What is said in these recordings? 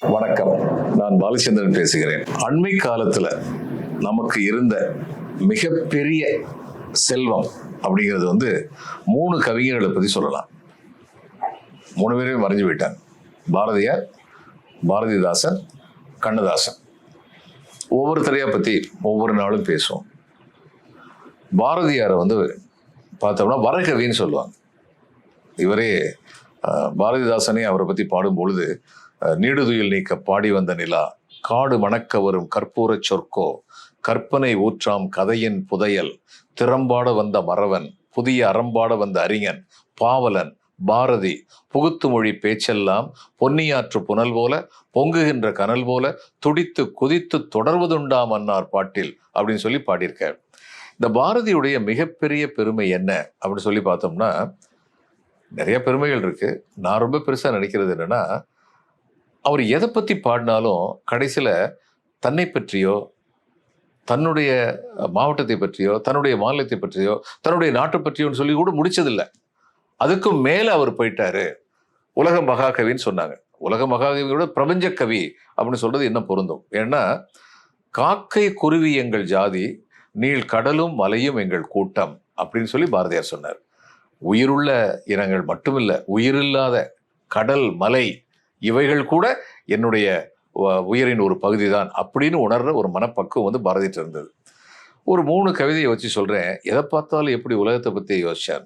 வணக்கம். நான் பாலச்சந்திரன் பேசுகிறேன். அண்மை காலத்துல நமக்கு இருந்த மிகப்பெரிய செல்வம் அப்படிங்கிறது வந்து மூணு கவிஞர்களை பத்தி சொல்லலாம். மூணு பேரையும் மறைஞ்சு போயிட்டாங்க. பாரதியார் பாரதிதாசன் கண்ணதாசன். ஒவ்வொருத்தரையா பத்தி ஒவ்வொரு நாளும் பேசுவோம். பாரதியாரை வந்து பார்த்தோம்னா வரகவின்னு சொல்லுவாங்க. இவரே பாரதிதாசனே அவரை பற்றி பாடும் பொழுது நீடுதுயில் நீக்க பாடி வந்த நிலா காடு மணக்க வரும் கற்பூரச் சொற்கோ கற்பனை ஊற்றாம் கதையின் புதையல் திறம்பாட வந்த மறவன் புதிய அறம்பாட வந்த அறிஞன் பாவலன் பாரதி புகுத்து மொழி பேச்செல்லாம் பொன்னியாற்று புனல் போல பொங்குகின்ற கனல் போல துடித்து குதித்து தொடர்வதுண்டாம் அன்னார் பாட்டில் அப்படின்னு சொல்லி பாடியிருக்கார். இந்த பாரதியுடைய மிகப்பெரிய பெருமை என்ன அப்படின்னு சொல்லி பார்த்தோம்னா நிறைய பெருமைகள் இருக்கு. நான் ரொம்ப பெருசாக நினைக்கிறது என்னன்னா அவர் எதை பற்றி பாடினாலும் கடைசியில் தன்னை பற்றியோ தன்னுடைய மாவட்டத்தை பற்றியோ தன்னுடைய மாநிலத்தை பற்றியோ தன்னுடைய நாட்டை பற்றியோன்னு சொல்லி கூட முடிச்சதில்லை. அதுக்கும் மேலே அவர் போயிட்டாரு. உலக மகாகவின்னு சொன்னாங்க. உலக மகாகவியோட பிரபஞ்ச கவி அப்படின்னு சொல்றது என்ன பொருந்தும்? ஏன்னா காக்கை குருவி எங்கள் ஜாதி நீள் கடலும் மலையும் எங்கள் கூட்டம் அப்படின்னு சொல்லி பாரதியார் சொன்னார். உயிருள்ள இனங்கள் மட்டுமில்லை உயிரில்லாத கடல் மலை இவைகள் கூட என்னுடைய உயிரின் ஒரு பகுதி தான் அப்படின்னு உணர்ற ஒரு மனப்பக்குவம் வந்து பாரதிட்டு இருந்தது. ஒரு மூணு கவிதையை வச்சு சொல்கிறேன் எதை பார்த்தாலும் எப்படி உலகத்தை பற்றி யோசிச்சார்?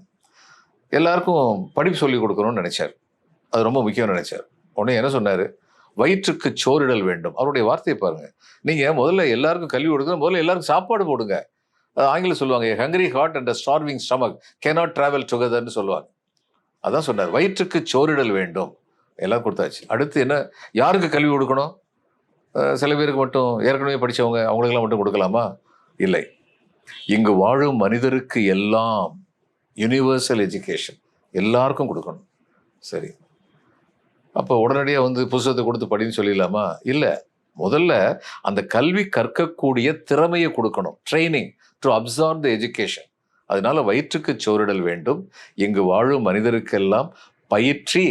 எல்லாருக்கும் படிப்பு சொல்லி கொடுக்கணும்னு நினச்சார். அது ரொம்ப முக்கியம்னு நினச்சார். உடனே என்ன சொன்னார்? வயிற்றுக்கு சோறிடல் வேண்டும். அவருடைய வார்த்தையை பாருங்கள் நீங்கள் முதல்ல எல்லாருக்கும் கல்வி கொடுக்கணும். முதல்ல எல்லாருக்கும் சாப்பாடு போடுங்க. ஆங்கிலம் சொல்லுவாங்க hungry heart and starving stomach cannot travel டுகெதர்னு சொல்லுவாங்க. அதான் சொன்னார். வயிற்றுக்கு சோறிடல் வேண்டும். எல்லாம் கொடுத்தாச்சு. அடுத்து என்ன? யாருக்கு கல்வி கொடுக்கணும்? சில பேருக்கு மட்டும் ஏற்கனவே படிச்சவங்க அவங்களுக்கெல்லாம் மட்டும் கொடுக்கலாமா? இல்லை. இங்கு வாழும் மனிதருக்கு எல்லாம் யுனிவர்சல் எஜுகேஷன் எல்லாருக்கும் கொடுக்கணும். சரி. அப்போ உடனடியாக வந்து புஸ்தகத்தை கொடுத்து படின்னு சொல்லிடலாமா? இல்லை. முதல்ல அந்த கல்வி கற்கக்கூடிய திறமையை கொடுக்கணும். Training to absorb the education அதனால வயிற்றுக்கு சோரிடல் வேண்டும். இங்கு வாழும் மனிதருக்கெல்லாம் பயிற்சி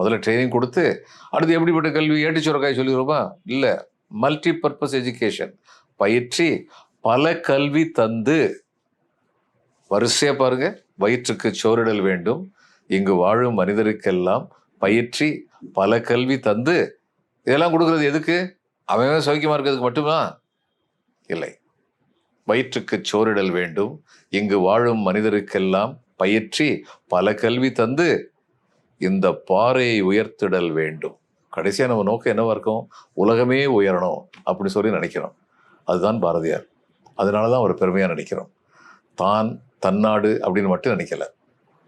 முதல்ல ட்ரைனிங் கொடுத்து அடுத்து எப்படிப்பட்ட கல்வி? ஏட்டு சுரக்காய் சொல்லிடுவோமா இல்லை. மல்டி பர்பஸ் எஜுகேஷன் பயிற்சி பல கல்வி தந்து வரிசையாக பாருங்க. வயிற்றுக்கு சோறிடல் வேண்டும். இங்கு வாழும் மனிதருக்கெல்லாம் பயிற்சி பல கல்வி தந்து இதெல்லாம் கொடுக்கறது எதுக்கு? அவன் சௌக்கியமாக இருக்கிறதுக்கு மட்டுமா? இல்லை. வயிற்றுக்கு சோறிடல் வேண்டும். இங்கு வாழும் மனிதருக்கெல்லாம் பயிற்சி பல கல்வி தந்து இந்த பாறையை உயர்த்திடல் வேண்டும். கடைசியாக நம்ம நோக்கம் என்னவா இருக்கும்? உலகமே உயரணும் அப்படின்னு சொல்லி நினைக்கிறோம். அதுதான் பாரதியார். அதனால தான் அவர் பெருமையாக நினைக்கிறோம். தான் தன்னாடு அப்படின்னு மட்டும் நினைக்கல.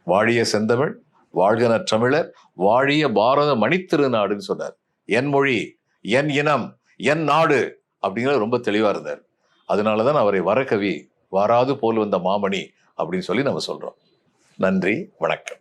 வாழிய செந்தமிழ் வாழ்கன தமிழர் வாழிய பாரத மணித்திருநாடுன்னு சொன்னார். என் மொழி என் இனம் என் நாடு அப்படிங்கிறது ரொம்ப தெளிவாக இருந்தார். அதனால தான் அவரை வரக்கவி வாராது போல் வந்த மாமணி அப்படின்னு சொல்லி நம்ம சொல்கிறோம் நன்றி வணக்கம்.